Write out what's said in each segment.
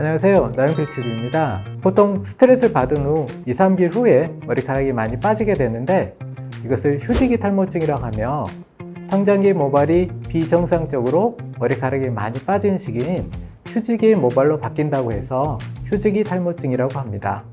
안녕하세요. 나영필TV입니다. 보통 스트레스를 받은 후 2, 3개월 후에 머리카락이 많이 빠지게 되는데 이것을 휴지기 탈모증이라고 하며 성장기 모발이 비정상적으로 머리카락이 많이 빠진 시기인 휴지기 모발로 바뀐다고 해서 휴지기 탈모증이라고 합니다.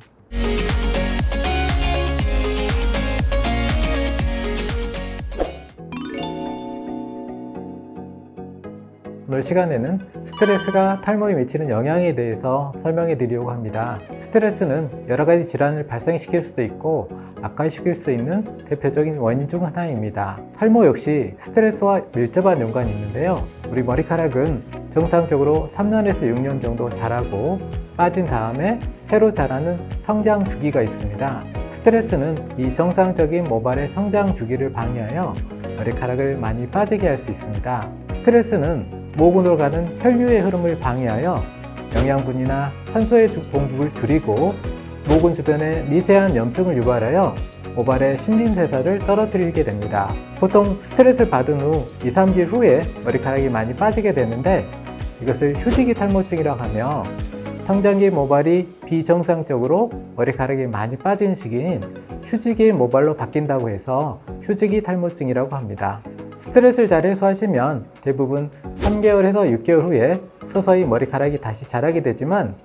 오늘 시간에는 스트레스가 탈모에 미치는 영향에 대해서 설명해 드리려고 합니다. 스트레스는 여러 가지 질환을 발생시킬 수도 있고 악화시킬 수 있는 대표적인 원인 중 하나입니다. 탈모 역시 스트레스와 밀접한 연관이 있는데요. 우리 머리카락은 정상적으로 3년에서 6년 정도 자라고 빠진 다음에 새로 자라는 성장 주기가 있습니다. 스트레스는 이 정상적인 모발의 성장 주기를 방해하여 머리카락을 많이 빠지게 할 수 있습니다. 스트레스는 모근으로 가는 혈류의 흐름을 방해하여 영양분이나 산소의 주- 공급을 줄이고 모근 주변에 미세한 염증을 유발하여 모발의 신진대사를 떨어뜨리게 됩니다. 보통 스트레스를 받은 후 2, 3개월 후에 머리카락이 많이 빠지게 되는데 이것을 휴지기 탈모증이라고 하며 성장기 모발이 비정상적으로 머리카락이 많이 빠진 시기인 휴지기 모발로 바뀐다고 해서 휴지기 탈모증이라고 합니다. 스트레스를 잘 해소하시면 대부분 3개월에서 6개월 후에 서서히 머리카락이 다시 자라게 되지만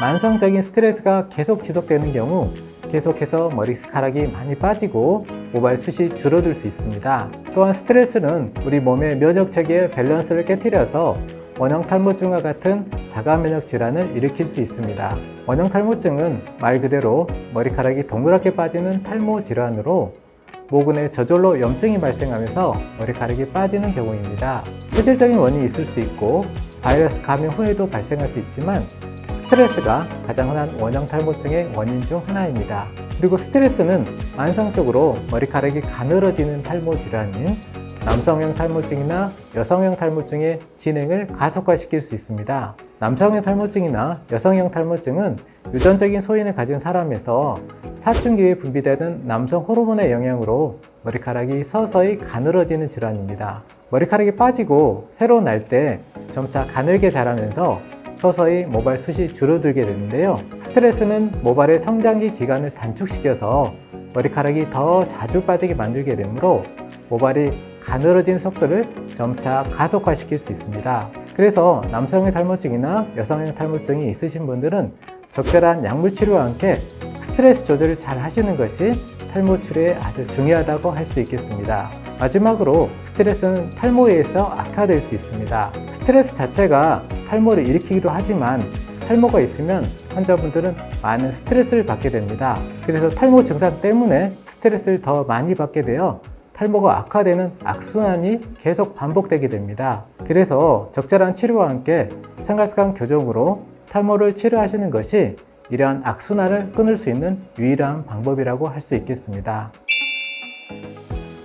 만성적인 스트레스가 계속 지속되는 경우 계속해서 머리카락이 많이 빠지고 모발 숱이 줄어들 수 있습니다. 또한 스트레스는 우리 몸의 면역 체계의 밸런스를 깨뜨려서 원형 탈모증과 같은 자가 면역 질환을 일으킬 수 있습니다. 원형 탈모증은 말 그대로 머리카락이 동그랗게 빠지는 탈모 질환으로 모근에 저절로 염증이 발생하면서 머리카락이 빠지는 경우입니다. 실질적인 원인이 있을 수 있고 바이러스 감염 후에도 발생할 수 있지만 스트레스가 가장 흔한 원형 탈모증의 원인 중 하나입니다. 그리고 스트레스는 만성적으로 머리카락이 가늘어지는 탈모 질환인 남성형 탈모증이나 여성형 탈모증의 진행을 가속화시킬 수 있습니다. 남성형 탈모증이나 여성형 탈모증은 유전적인 소인을 가진 사람에서 사춘기에 분비되는 남성 호르몬의 영향으로 머리카락이 서서히 가늘어지는 질환입니다. 머리카락이 빠지고 새로 날 때 점차 가늘게 자라면서 서서히 모발 숱이 줄어들게 되는데요. 스트레스는 모발의 성장기 기간을 단축시켜서 머리카락이 더 자주 빠지게 만들게 되므로 모발이 가늘어지는 속도를 점차 가속화시킬 수 있습니다. 그래서 남성의 탈모증이나 여성의 탈모증이 있으신 분들은 적절한 약물 치료와 함께 스트레스 조절을 잘 하시는 것이 탈모 치료에 아주 중요하다고 할 수 있겠습니다. 마지막으로 스트레스는 탈모에 의해서 악화될 수 있습니다. 스트레스 자체가 탈모를 일으키기도 하지만 탈모가 있으면 환자분들은 많은 스트레스를 받게 됩니다. 그래서 탈모 증상 때문에 스트레스를 더 많이 받게 되어 탈모가 악화되는 악순환이 계속 반복되게 됩니다. 그래서 적절한 치료와 함께 생활 습관 교정으로 탈모를 치료하시는 것이 이러한 악순환을 끊을 수 있는 유일한 방법이라고 할 수 있겠습니다.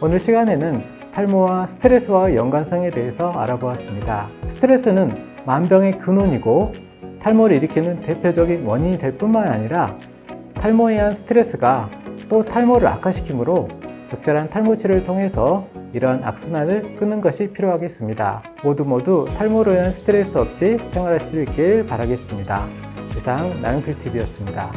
오늘 시간에는 탈모와 스트레스와 연관성에 대해서 알아보았습니다. 스트레스는 만병의 근원이고 탈모를 일으키는 대표적인 원인이 될 뿐만 아니라 탈모에 의한 스트레스가 또 탈모를 악화시키므로 적절한 탈모 치료를 통해서 이러한 악순환을 끊는 것이 필요하겠습니다. 모두 모두 탈모로 인한 스트레스 없이 생활할 수 있길 바라겠습니다. 이상 나영필TV였습니다.